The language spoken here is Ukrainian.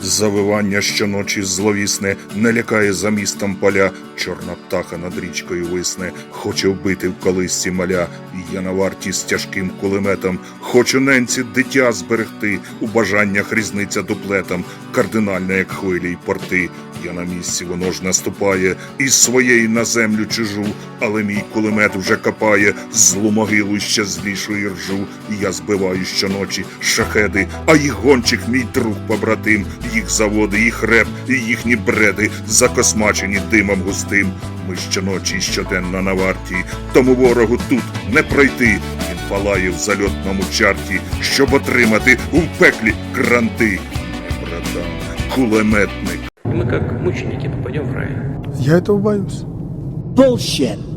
Завивання щоночі зловісне не лякає за містом поля. Чорна птаха над річкою висне, хоче вбити в колисці маля. Я на варті з тяжким кулеметом. Хочу ненці дитя зберегти. У бажаннях різниця дуплетом, кардинальна, як хвилі й порти. Я на місці, воно ж наступає, із своєї на землю чужу, але мій кулемет вже копає злу могилу ще злішої ржу. Я збиваю щоночі шахеди, а їх гончих мій друг побратим, їх заводи, їх реп, і їхні бреди закосмачені димом густим. Ми щоночі щоденно на варті, тому ворогу тут не пройти. Він палає в зальотному чарті, щоб отримати у пеклі кранти. Не братан, кулеметник. И мы как мученики попадем в рай. Я этого боюсь. Bullshit.